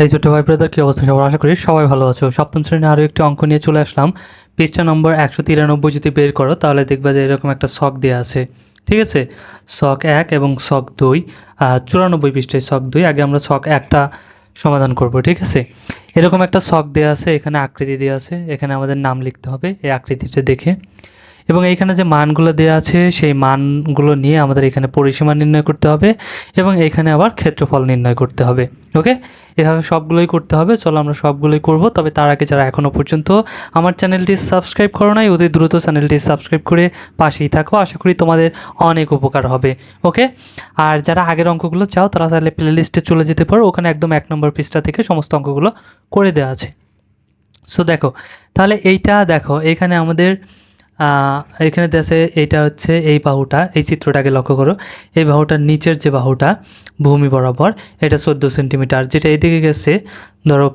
এই ছোট ভাই ব্রাদার কি অবস্থা? সবার আশা করি সবাই ভালো আছো। সপ্তম শ্রেণির আরও একটি অঙ্ক নিয়ে চলে আসলাম। পৃষ্ঠা নম্বর একশো তিরানব্বই যদি বের করো, তাহলে দেখবা যে এরকম একটা শখ দেওয়া আছে। ঠিক আছে? শখ এক এবং শখ দুই চুরানব্বই পৃষ্ঠায় শখ দুই। আগে আমরা শখ একটা সমাধান করব, ঠিক আছে? এরকম একটা শখ দেওয়া আছে, এখানে আকৃতি দেওয়া আছে। এখানে আমাদের নাম লিখতে হবে। এই আকৃতিটা দেখে এবং এইখানে যে মানগুলো দেওয়া আছে, সেই মানগুলো নিয়ে আমাদের এখানে পরিসীমা নির্ণয় করতে হবে এবং এখানে আবার ক্ষেত্রফল নির্ণয় করতে হবে, ওকে? এভাবে সবগুলোই করতে হবে। চলো আমরা সবগুলোই করব। তবে তার আগে যারা এখনও পর্যন্ত আমার চ্যানেলটি সাবস্ক্রাইব করো নাই, অতি দ্রুত চ্যানেলটি সাবস্ক্রাইব করে পাশেই থাকো। আশা করি তোমাদের অনেক উপকার হবে, ওকে? আর যারা আগের অঙ্কগুলো চাও, তারা তাহলে প্লেলিস্টে চলে যেতে পারো। ওখানে একদম এক নম্বর পৃষ্ঠা থেকে সমস্ত অঙ্কগুলো করে দেওয়া আছে। সো দেখো, তাহলে এইটা দেখো, এখানে আমাদের এখানে দেশে এইটা হচ্ছে এই বাহুটা, এই চিত্রটাকে লক্ষ্য করো। এই বাহুটার নিচের যে বাহুটা, ভূমি বরাবর, এটা চোদ্দ সেন্টিমিটার, যেটা এদিকে গেছে, ধরো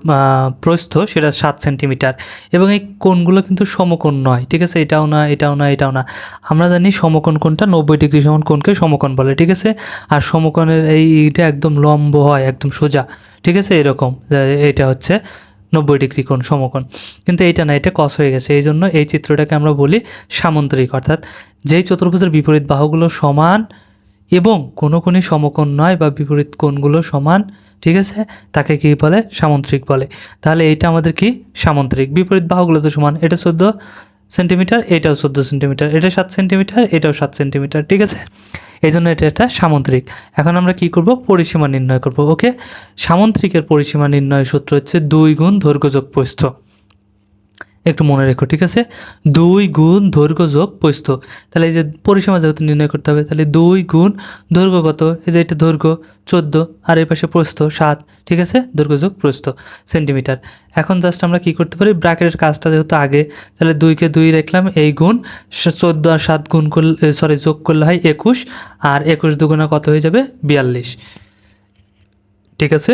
প্রস্থ, সেটা সাত সেন্টিমিটার। এবং এই কোণগুলো কিন্তু সমকোণ নয়, ঠিক আছে? এটাও না এটাও না এটাও না। আমরা জানি সমকোণ কোণটা নব্বই ডিগ্রি সমান কোণকে সমকোণ বলে, ঠিক আছে? আর সমকোণের এইটা একদম লম্ব হয়, একদম সোজা, ঠিক আছে? এরকম এটা হচ্ছে নব্বই ডিগ্রি কোণ সমকোণ। কিন্তু এইটা না, এটা কস হয়ে গেছে। এই জন্য এই চিত্রটাকে আমরা বলি সামন্তরিক, অর্থাৎ যেই চতুর্ভুজের বিপরীত বাহুগুলো সমান এবং কোনো কোণই সমকোণ নয় বা বিপরীত কোণগুলো সমান, ঠিক আছে? তাকে কি বলে? সামন্ত্রিক বলে। তাহলে এইটা আমাদের কি? সামন্ত্রিক। বিপরীত বাহুগুলো তো সমান। এটা চোদ্দ। সেন্টিমিটার, এটাও চোদ্দ সেন্টিমিটার, এটা সাত সেন্টিমিটার, এটাও সাত সেন্টিমিটার, ঠিক আছে? এই জন্য এটা একটা সামুদ্রিক এখন আমরা কি করব? পরিসীমা নির্ণয় করব, ওকে? সামুদ্রিকের পরিসীমা নির্ণয়ের সূত্র হচ্ছে দুই গুণ দৈর্ঘ্য যোগ প্রস্থ। একটু মনে রেখো, ঠিক আছে? দুই গুণ দৈর্ঘ্য যোগ প্রস্থ তাহলে এই যে পরিসীমা যেহেতু নির্ণয় করতে হবে, তাহলে দুই গুণ দৈর্ঘ্য কত? এই যে এটা দৈর্ঘ্য চোদ্দ, আর এই পাশে প্রস্থ সাত, ঠিক আছে? দৈর্ঘ্য যোগ প্রস্থ সেন্টিমিটার। এখন জাস্ট আমরা কি করতে পারি? ব্র্যাকেটের কাজটা যেহেতু আগে, তাহলে দুইকে দুই রাখলাম, এই গুণ চোদ্দ আর সাত গুণ করলে সরি যোগ করলে হয় একুশ, আর একুশ দুগুণা কত হয়ে যাবে? বিয়াল্লিশ। ঠিক আছে?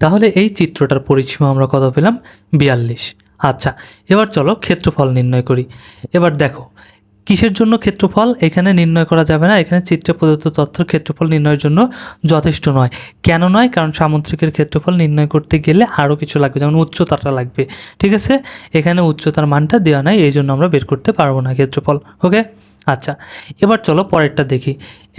তাহলে এই চিত্রটার পরিসীমা আমরা কত পেলাম? বিয়াল্লিশ। আচ্ছা এবার চলো ক্ষেত্রফল নির্ণয় করি। এবার দেখো, কিসের জন্য ক্ষেত্রফল? এখানে নির্ণয় করা যাবে না। এখানে চিত্রে প্রদত্ত তথ্য ক্ষেত্রফল নির্ণয়ের জন্য যথেষ্ট নয়। কেন নয়? কারণ সামুদ্রিকের ক্ষেত্রফল নির্ণয় করতে গেলে আরও কিছু লাগবে, যেমন উচ্চতাটা লাগবে। ঠিক আছে? এখানে উচ্চতার মানটা দেওয়া নাই, এই জন্য আমরা বের করতে পারব না ক্ষেত্রফল। ওকে আচ্ছা এবার চলো পরেরটা দেখি।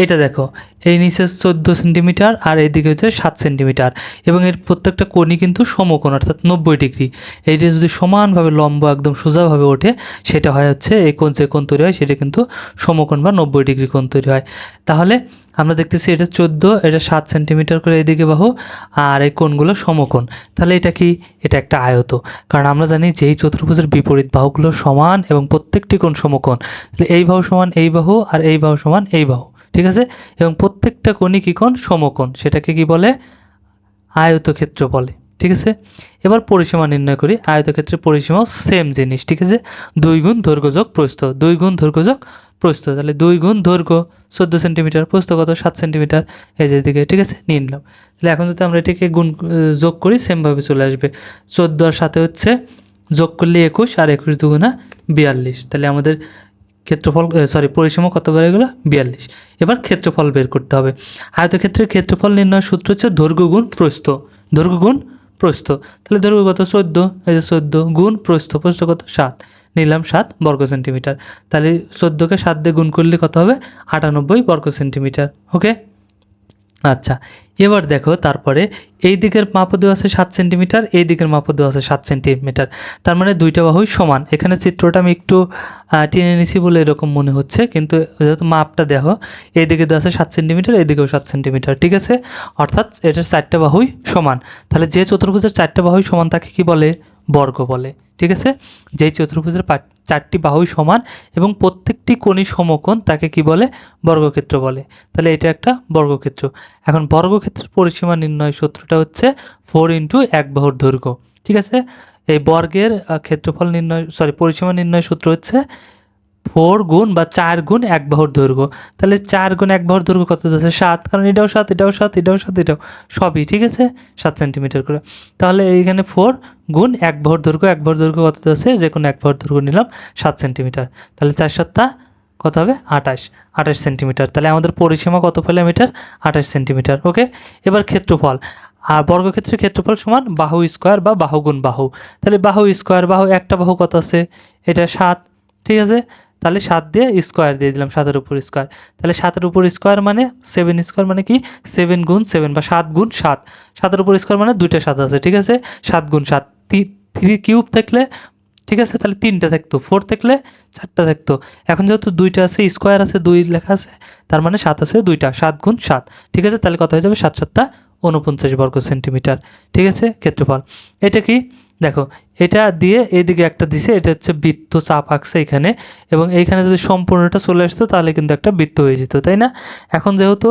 এটা দেখো, এই নিচে চোদ্দ সেন্টিমিটার আর এইদিকে হচ্ছে সাত সেন্টিমিটার এবং এর প্রত্যেকটা কোণই কিন্তু সমকোণ, অর্থাৎ নব্বই ডিগ্রি। এইটা যদি সমানভাবে লম্ব একদম সোজাভাবে ওঠে, সেটা হয় হচ্ছে এই কোণ যে কোণ তৈরি হয়, সেটা কিন্তু সমকোণ বা নব্বই ডিগ্রি কোণ তৈরি হয়। তাহলে আমরা দেখতেছি এটা চোদ্দ, এটা সাত সেন্টিমিটার করে এদিকে বাহু, আর এই কোণগুলো সমকোণ। তাহলে এটা কি? এটা একটা আয়ত। কারণ আমরা জানি যে এই চতুর্ভুজের বিপরীত বাহুগুলো সমান এবং প্রত্যেকটি কোণ সমকোণ। তাহলে এই বাহু সমান এই বাহু আর এই বাহু সমান এই বাহু, ঠিক আছে? এবং প্রত্যেকটা কোণই কি কোণ? সমকোণ। সেটাকে কি বলে? আয়ত ক্ষেত্র বলে। ঠিক আছে? এবার পরিসীমা নির্ণয় করি। আয়তক্ষেত্রের পরিসীমাও সেম জিনিস, ঠিক আছে? দুই গুণ দৈর্ঘ্য যোগ প্রস্থ। দুই গুণ দৈর্ঘ্য যোগ প্রস্থ। তাহলে দুই গুণ দৈর্ঘ্য, চোদ্দ সেন্টিমিটার, প্রস্থ কত? সাত সেন্টিমিটার। এই যে দিকে ঠিক আছে? নিয়ে নিলাম। তাহলে এখন যদি আমরা এটাকে গুণ যোগ করি সেমভাবে চলে আসবে। চোদ্দ আর সাথে হচ্ছে যোগ করলে একুশ, আর একুশ দুগুণা বিয়াল্লিশ। তাহলে আমাদের ক্ষেত্রফল সরি পরিসীমা কত বেড়ে গেল? বিয়াল্লিশ। এবার ক্ষেত্রফল বের করতে হবে। আয়তক্ষেত্রের ক্ষেত্রফল নির্ণয়ের সূত্র হচ্ছে দৈর্ঘ্য গুণ প্রস্থ। দৈর্ঘ্য গুণ প্রস্থ। তাহলে ধরবো কত? চোদ্দ। এই যে চোদ্দ গুণ প্রস্থ প্রস্থ কত? সাত। নিলাম সাত বর্গ সেন্টিমিটার। তাহলে চোদ্দোকে সাত দিয়ে গুণ করলে কত হবে? আটানব্বই বর্গ সেন্টিমিটার। ওকে আচ্ছা এবার দেখো তারপরে এই দিকের মাপও দেওয়া আছে সাত সেন্টিমিটার, এই দিকের মাপও দেওয়া আছে সাত সেন্টিমিটার। তার মানে দুইটা বাহুই সমান। এখানে চিত্রটা আমি একটু টেনে নিছি বলে এরকম মনে হচ্ছে, কিন্তু যেহেতু মাপটা দেখো এইদিকে দেওয়া আছে সাত সেন্টিমিটার এইদিকেও সাত সেন্টিমিটার, ঠিক আছে? অর্থাৎ এটার চারটা বাহুই সমান। তাহলে যে চতুর্ভুজের চারটা বাহুই সমান তাকে কি বলে? বর্গ বলে। ঠিক আছে? যেই চতুর্ভুজের চারটি বাহুই সমান এবং প্রত্যেকটি কোণই সমকোণ তাকে কি বলে? বর্গক্ষেত্র বলে। তাহলে এটা একটা বর্গক্ষেত্র। এখন বর্গক্ষেত্রের পরিসীমা নির্ণয় সূত্রটা হচ্ছে ফোর ইন্টু এক বাহুর দৈর্ঘ্য। ঠিক আছে? এই বর্গের ক্ষেত্রফল নির্ণয় সরি পরিসীমা নির্ণয় সূত্র হচ্ছে ফোর গুণ বা চার গুণ এক বাহুর দৈর্ঘ্য। তাহলে চার গুণ এক বাহুর দৈর্ঘ্য কত যাচ্ছে? সাত। কারণ এটাও সাত এটাও সাত এটাও সাত, এটাও সবই, ঠিক আছে? সাত সেন্টিমিটার করে। তাহলে এইখানে ফোর গুণ এক বাহুর দৈর্ঘ্য, এক বাহুর দৈর্ঘ্য কত যাচ্ছে? যে কোনো এক বাহুর দৈর্ঘ্য নিলাম, সাত সেন্টিমিটার তাহলে চার সাতটা কত হবে? আঠাশ। আঠাশ সেন্টিমিটার তাহলে আমাদের পরিসীমা কত পেলাম এটার আঠাশ সেন্টিমিটার ওকে? এবার ক্ষেত্রফল। আর বর্গক্ষেত্রের ক্ষেত্রফল সমান বাহু স্কোয়ার বা বাহু গুণ বাহু। তাহলে বাহু স্কোয়ার বাহু একটা বাহু কত আছে? এটা সাত, ঠিক আছে? তাহলে সাত দিয়ে স্কোয়ার দিয়ে দিলাম, সাতের উপর স্কোয়ার তাহলে সাতের উপর স্কোয়ার মানে সেভেন স্কোয়ার মানে কি? সেভেন গুণ সেভেন বা সাত গুণ সাত। সাতের উপর স্কোয়ার মানে দুইটা সাত আছে, ঠিক আছে? সাত গুণ সাত। থ্রি কিউব থাকলে, ঠিক আছে? তাহলে তিনটা থাকতো ফোর থাকলে চারটা থাকতো। এখন যেহেতু দুইটা আছে স্কোয়ার আছে, দুই লেখা আছে, তার মানে সাত আছে দুইটা, সাত গুণ সাত। ঠিক আছে? তাহলে কত হয়ে যাবে? সাত সাতটা উনপঞ্চাশ বর্গ সেন্টিমিটার ঠিক আছে? ক্ষেত্রফল। এটা কি? দেখো, এটা দিয়ে এইদিকে একটা দিছে, এটা হচ্ছে বৃত্ত, চাপ আঁকছে এখানে, এবং এইখানে যদি সম্পূর্ণটা চলে আসতো, তাহলে কিন্তু একটা বৃত্ত হয়ে যেত, তাই না? এখন যেহেতু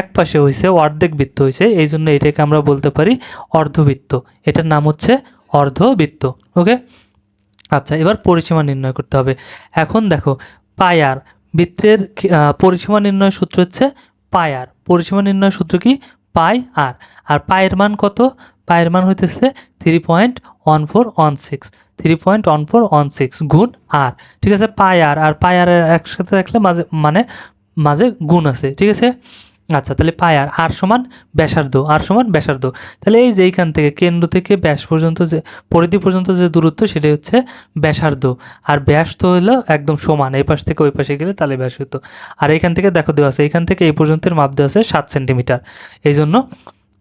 এক পাশে হয়েছে অর্ধেক বৃত্ত হয়েছে এই জন্য এটাকে আমরা বলতে পারি অর্ধবৃত্ত। এটার নাম হচ্ছে অর্ধবৃত্ত, ওকে? আচ্ছা এবার পরিসীমা নির্ণয় করতে হবে। এখন দেখো পায়ার বৃত্তের পরিসীমা নির্ণয় সূত্র হচ্ছে পায়ার পরিসীমা নির্ণয় সূত্র কি? পাই আর। আর পায়ের মান কত? পায়ের মান হইতেছে three point one four one six three point one four one six গুণ আর ঠিক আছে? পাই আর আর পাই আর একসাথে রাখলে মাঝে মানে মাঝে গুণ আছে, ঠিক আছে? আচ্ছা তাহলে পাই আর আর সমান ব্যাসার্ধ আর সমান ব্যাসার্ধ। তাহলে এই যে এইখান থেকে কেন্দ্র থেকে ব্যাস পর্যন্ত যে, পরিধি পর্যন্ত যে দূরত্ব সেটা হচ্ছে ব্যাসার্ধ। আর ব্যাস তো হলো একদম সমান, এই পাশ থেকে ওই পাশে গেলে তাহলে ব্যাস হতো আর এখান থেকে দেখো দেওয়া আছে এখান থেকে এই পর্যন্তের মাপ দেওয়া আছে সাত সেন্টিমিটার এই জন্য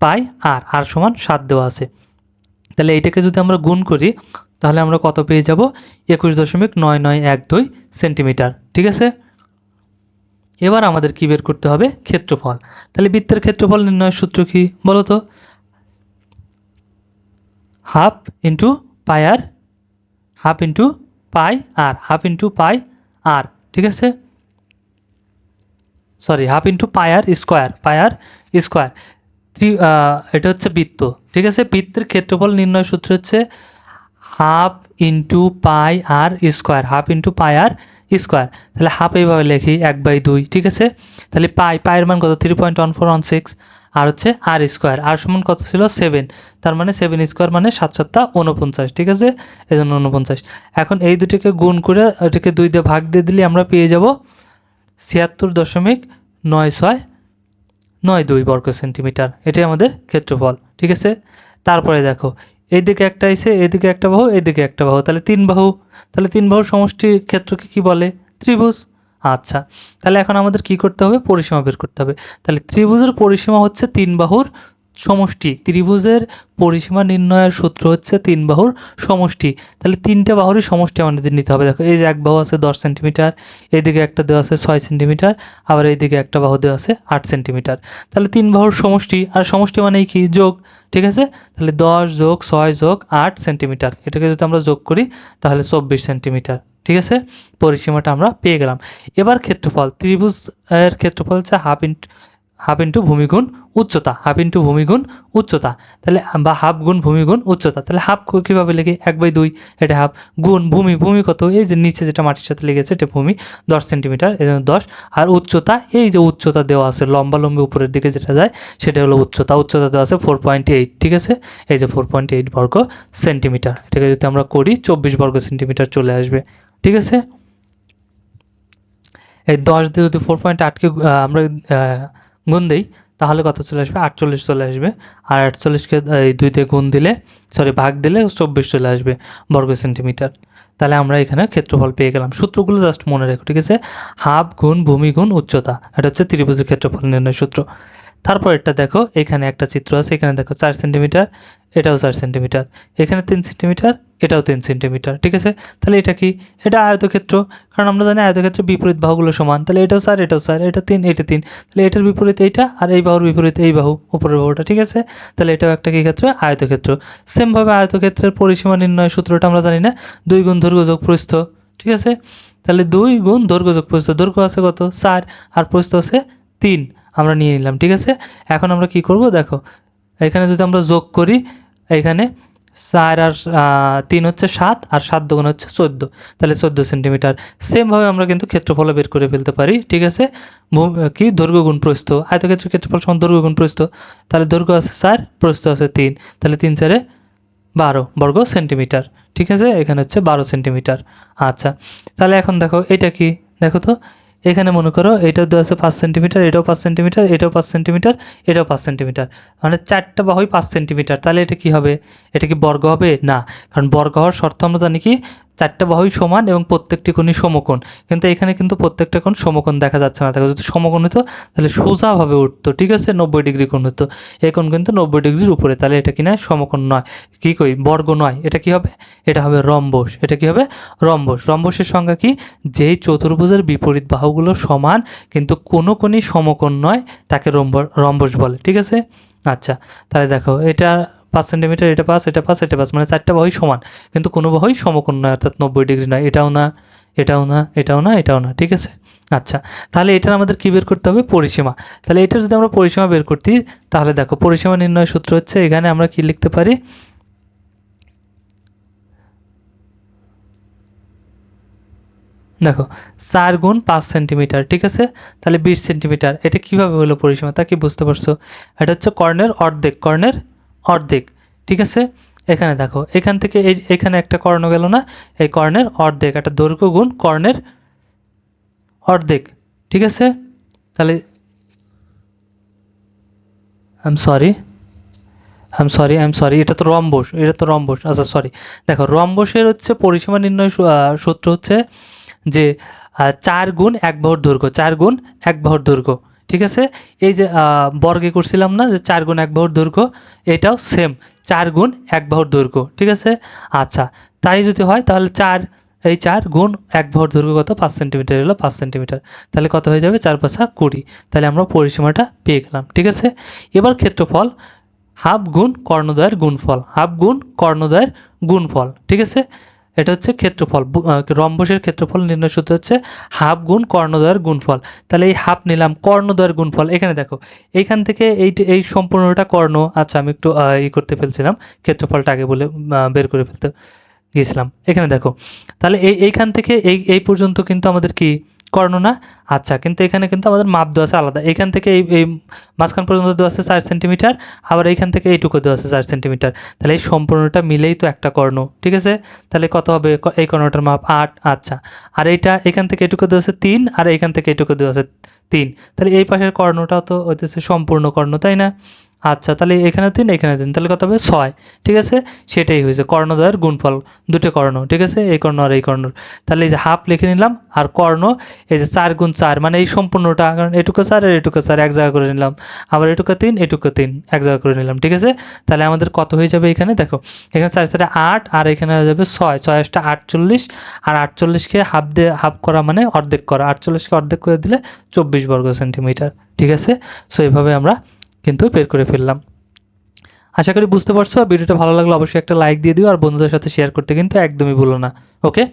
পাই আর আর সমান সাত দেওয়া আছে। তাহলে এইটাকে যদি আমরা গুণ করি, তাহলে আমরা কত পেয়ে যাব? একুশ দশমিক নয় নয় এক দুই সেন্টিমিটার, ঠিক আছে? এবার আমাদের কি বের করতে হবে? ক্ষেত্রফল। তাহলে বৃত্তের ক্ষেত্রফল নির্ণয়ের সূত্র কি বলো half into pi R, half into pi R, half into pi R, ঠিক আছে? Sorry, half into pi square, pi R square. ত্রি এটা হচ্ছে বৃত্ত ঠিক আছে? বৃত্তের ক্ষেত্রফল নির্ণয় সূত্র হচ্ছে half into pi R square, half into pi R square. তাহলে হাফ এইভাবে লিখি, এক বাই দুই, ঠিক আছে? তাহলে পাই পায়ের মান কত? Three point one four one six R হচ্ছে আর স্কোয়ার, আর সমান কত ছিল? সেভেন তার মানে সেভেন স্কোয়ার মানে সাত সাতটা উনপঞ্চাশ ঠিক আছে? এই জন্য উনপঞ্চাশ এখন এই দুটিকে গুণ করে ওটাকে দুই দিয়ে ভাগ দিয়ে দিলে আমরা পেয়ে যাব ছিয়াত্তর দশমিক নয় ছয় নয় দুই বর্গ সেন্টিমিটার। এটাই আমাদের ক্ষেত্রফল, ঠিক আছে? তারপরে দেখো, এইদিকে একটা এসে এদিকে একটা বাহু এদিকে একটা বাহু, তাহলে তিন বাহু, তাহলে তিন বাহুর সমষ্টি ক্ষেত্রকে কি বলে? ত্রিভুজ। আচ্ছা তাহলে এখন আমাদের কি করতে হবে? পরিসীমা বের করতে হবে। তাহলে ত্রিভুজের পরিসীমা হচ্ছে তিন বাহুর সমষ্টি। ত্রিভুজের পরিসীমা নির্ণয়ের সূত্র হচ্ছে তিন বাহুর সমষ্টি। তাহলে তিনটা বাহুরই সমষ্টি আমাদের নিতে হবে। দেখো, এই যে এক বাহু আছে দশ সেন্টিমিটার এইদিকে একটা দেওয়া আছে ছয় সেন্টিমিটার, আবার এইদিকে একটা বাহু দেওয়া আছে আট সেন্টিমিটার। তাহলে তিন বাহুর সমষ্টি, আর সমষ্টি মানেই কি? যোগ, ঠিক আছে? তাহলে দশ যোগ ছয় যোগ আট সেন্টিমিটার। এটাকে যদি আমরা যোগ করি, তাহলে চব্বিশ সেন্টিমিটার, ঠিক আছে? পরিসীমাটা আমরা পেয়ে গেলাম। এবার ক্ষেত্রফল, ত্রিভুজ এর ক্ষেত্রফল হচ্ছে হাফ ইন্টু হাফ ইন্টু ভূমিগুণ উচ্চতা, হাফ ইন্টু ভূমিগুণ উচ্চতা। তাহলে, বা হাফ গুণ ভূমিগুণ উচ্চতা। তাহলে হাফ কীভাবে লেগে এক বাই দুই, এটা হাফ। গুণ ভূমি ভূমি কত? এই যে নিচে যেটা মাটির সাথে লেগেছে, এটা ভূমি, দশ সেন্টিমিটার, এই জন্য দশ। আর উচ্চতা, এই যে উচ্চতা দেওয়া আছে লম্বা লম্বি উপরের দিকে যেটা যায়, সেটা হলো উচ্চতা। উচ্চতা দেওয়া আছে ফোর পয়েন্ট এইট ঠিক আছে? এই যে ফোর পয়েন্ট এইট বর্গ সেন্টিমিটার। এটাকে যদি আমরা করি, চব্বিশ বর্গ সেন্টিমিটার চলে আসবে, ঠিক আছে? এই দশ দিয়ে যদি ফোর পয়েন্ট আটকে আমরা গুণ দিই, তাহলে কত চলে আসবে? আটচল্লিশ চলে আসবে। আর আটচল্লিশকে, এই দুইতে গুণ দিলে সরি ভাগ দিলে চব্বিশ চলে আসবে বর্গ সেন্টিমিটার। তাহলে আমরা এখানে ক্ষেত্রফল পেয়ে গেলাম। সূত্রগুলো জাস্ট মনে রেখো, ঠিক আছে? হাফ গুণ ভূমি গুণ উচ্চতা। এটা হচ্ছে ত্রিভুজের ক্ষেত্রফল নির্ণয় সূত্র। তারপর এটা দেখো, এখানে একটা চিত্র আছে, এখানে দেখো চার সেন্টিমিটার, এটাও চার সেন্টিমিটার। এখানে তিন সেন্টিমিটার, এটাও তিন সেন্টিমিটার, ঠিক আছে? তাহলে এটা কি? এটা আয়তক্ষেত্র, কারণ আমরা জানি আয়তক্ষেত্রে বিপরীত বাহুগুলো সমান। তাহলে এটাও স্যার এটাও স্যার এটা তিন এটা তিন। তাহলে এটার বিপরীত এইটা আর এই বাহুর বিপরীত এই বাহু, উপরের বাহুটা, ঠিক আছে? তাহলে এটাও একটা কি ক্ষেত্র? আয়তক্ষেত্র। সেমভাবে আয়তক্ষেত্রের পরিসীমা নির্ণয় সূত্রটা আমরা জানি না, দুই গুণ দৈর্ঘ্য যোগ প্রস্থ ঠিক আছে? তাহলে দুই গুণ দৈর্ঘ্য যোগ প্রস্থ দৈর্ঘ্য আছে কত? চার, আর প্রস্থ আছে তিন। আমরা নিয়ে নিলাম, ঠিক আছে? এখন আমরা কি করব? দেখো, এখানে যদি আমরা যোগ করি, এখানে চার আর তিন হচ্ছে সাত আর সাত দুগুণ হচ্ছে চোদ্দ। তাহলে চোদ্দ সেন্টিমিটার। সেম ভাবে আমরা কিন্তু ক্ষেত্রফল বের করে ফেলতে পারি, ঠিক আছে? কি? দৈর্ঘ্য গুণ প্রস্থ। আয়তক্ষেত্রের ক্ষেত্রফল সমান দৈর্ঘ্য গুণ প্রস্থ। তাহলে দৈর্ঘ্য আছে চার, প্রস্থ আছে তিন। তাহলে তিন চারে বারো বর্গ সেন্টিমিটার, ঠিক আছে? এখানে হচ্ছে বারো সেন্টিমিটার। আচ্ছা তাহলে এখন দেখো, এটা কি? দেখো তো এখানে মনে করো এটাও দেওয়া আছে পাঁচ সেন্টিমিটার এটাও পাঁচ সেন্টিমিটার এটাও পাঁচ সেন্টিমিটার এটাও পাঁচ সেন্টিমিটার মানে চারটা বাহুই পাঁচ সেন্টিমিটার তাহলে এটা কি হবে? এটা কি বর্গ হবে? না। কারণ বর্গ হওয়ার শর্ত আমরা জানি কি? চারটা বাহুই সমান এবং প্রত্যেকটি কোণই সমকোণ। কিন্তু এখানে কিন্তু প্রত্যেকটা কোণ সমকোণ দেখা যাচ্ছে না। দেখো, যদি সমকোণ হতো, তাহলে সোজাভাবে উঠতো, ঠিক আছে? নব্বই ডিগ্রি কোণ হতো। এই কোণ কিন্তু নব্বই ডিগ্রির উপরে। তাহলে এটা কি না, সমকোণ নয়। কি কই? বর্গ নয়। এটা কি হবে? এটা হবে রম্বস। এটা কি হবে? রম্বস। রম্বসের সংজ্ঞা কি? যেই চতুর্ভুজের বিপরীত বাহুগুলো সমান, কিন্তু কোনো কোণই সমকোণ নয়, তাকে রম্ব, রম্বস বলে। ঠিক আছে? আচ্ছা তাহলে দেখো, এটা পাঁচ সেন্টিমিটার এটা পাঁচ এটা পাঁচ এটা পাঁচ মানে চারটা বাহুই সমান। কিন্তু কোনো বাহুই সমকোণ নয়, অর্থাৎ নব্বই ডিগ্রি নয়। এটাও না এটাও না এটাও না এটাও না, ঠিক আছে? আচ্ছা তাহলে এটার আমাদের কি বের করতে হবে? পরিসীমা। তাহলে এটা যদি আমরা পরিসীমা বের করতে, তাহলে দেখো, পরিসীমা নির্ণয় সূত্র হচ্ছে, এখানে আমরা কি লিখতে পারি? দেখো, চার গুণ পাঁচ সেন্টিমিটার ঠিক আছে? তাহলে বিশ সেন্টিমিটার এটা কীভাবে হলো পরিসীমা? তা কি বুঝতে পারছ? এটা হচ্ছে কর্ণের অর্ধেক, কর্ণের অর্ধেক, ঠিক আছে? এখানে দেখো, এখান থেকে এই, এখানে একটা কর্ণ গেল না? এই কর্ণের অর্ধেক, একটা দৈর্ঘ্য গুণ কর্ণের অর্ধেক, ঠিক আছে? তাহলে I sorry I am sorry I sorry এটা তো রম্বস, এটা তো রম্বস আচ্ছা সরি দেখো, রম্বসের হচ্ছে পরিসীমা নির্ণয় সূত্র হচ্ছে যে চার গুণ এক বাহুর দৈর্ঘ্য, চার গুণ এক বাহুর দৈর্ঘ্য। ঠিক আছে? এই যে বর্গে করছিলাম না যে চার গুণ এক বাহুর দৈর্ঘ্য, এটাও সেম চার গুণ এক বাহুর দৈর্ঘ্য, ঠিক আছে? আচ্ছা তাই যদি হয় তাহলে চার, এই চার গুণ এক বাহুর দৈর্ঘ্য কত? পাঁচ সেন্টিমিটার হলো পাঁচ সেন্টিমিটার। তাহলে কত হয়ে যাবে? চার পাঁচা কুড়ি। তাহলে আমরা পরিসীমাটা পেয়ে গেলাম, ঠিক আছে? এবার ক্ষেত্রফল, হাফ গুণ কর্ণদ্বয়ের গুণফল, হাফ গুণ কর্ণদ্বয়ের গুণফল, ঠিক আছে? এটা হচ্ছে ক্ষেত্রফল। রম্বসের ক্ষেত্রফল নির্ণয় সূত্র হচ্ছে হাফ গুণ কর্ণদ্বয়ের গুণফল। তাহলে এই হাফ নিলাম কর্ণদ্বয়ের গুণফল। এখানে দেখো, এইখান থেকে এই এই সম্পূর্ণটা কর্ণ। আচ্ছা আমি একটু ই করতে ফেলছিলাম, ক্ষেত্রফলটা আগে বলে বের করে ফেলতে গিয়েছিলাম। এখানে দেখো, তাহলে এই, এইখান থেকে এই এই পর্যন্ত কিন্তু আমাদের কি? কর্ণ না। আচ্ছা কিন্তু এখানে কিন্তু আমাদের মাপ দেওয়া আছে আলাদা। এখান থেকে এই এই মাঝখান পর্যন্ত দেওয়া আছে চার সেন্টিমিটার, আবার এইখান থেকে এইটুকু দেওয়া আছে চার সেন্টিমিটার। তাহলে এই সম্পূর্ণটা মিলেই তো একটা কর্ণ, ঠিক আছে? তাহলে কত হবে এই কর্ণটার মাপ? আট আচ্ছা। আর এইটা এখান থেকে এটুকু দেওয়া আছে তিন, আর এইখান থেকে এটুকু দেওয়া আছে তিন। তাহলে এই পাশের কর্ণটাও তো হইতেছে সম্পূর্ণ কর্ণ, তাই না? আচ্ছা তাহলে এখানে তিন এখানে তিন, তাহলে কত হবে? ছয়, ঠিক আছে? সেটাই হয়েছে কর্ণদ্বয়ের গুণফল, দুটো কর্ণ, ঠিক আছে? এই কর্ণ আর এই কর্ণ। তাহলে এই যে হাফ লিখে নিলাম, আর কর্ণ, এই যে চার গুণ চার মানে এই সম্পূর্ণটা, কারণ এটুকু চার আর এটুকু চার, এক জায়গা করে নিলাম। আবার এটুকু তিন এটুকু তিন, এক জায়গা করে নিলাম, ঠিক আছে? তাহলে আমাদের কত হয়ে যাবে এখানে? দেখো, এখানে চার, চারে আট, আর এখানে হয়ে যাবে ছয় ছয় আসটা আটচল্লিশ, আর আটচল্লিশকে হাফ দিয়ে, হাফ করা মানে অর্ধেক করা, আটচল্লিশকে অর্ধেক করে দিলে চব্বিশ বর্গ সেন্টিমিটার, ঠিক আছে? সো এইভাবে আমরা কিন্তু বের করে ফেললাম। আশা করি বুঝতে পারছ ভিডিওটা ভালো লাগলে অবশ্যই একটা লাইক দিয়ে দিও, আর বন্ধুদের সাথে শেয়ার করতে কিন্তু একদমই ভুলো না ওকে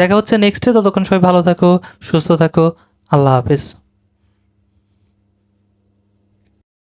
দেখা হচ্ছে নেক্সটে ততক্ষণ সবাই ভালো থাকো, সুস্থ থাকো, আল্লাহ হাফেজ।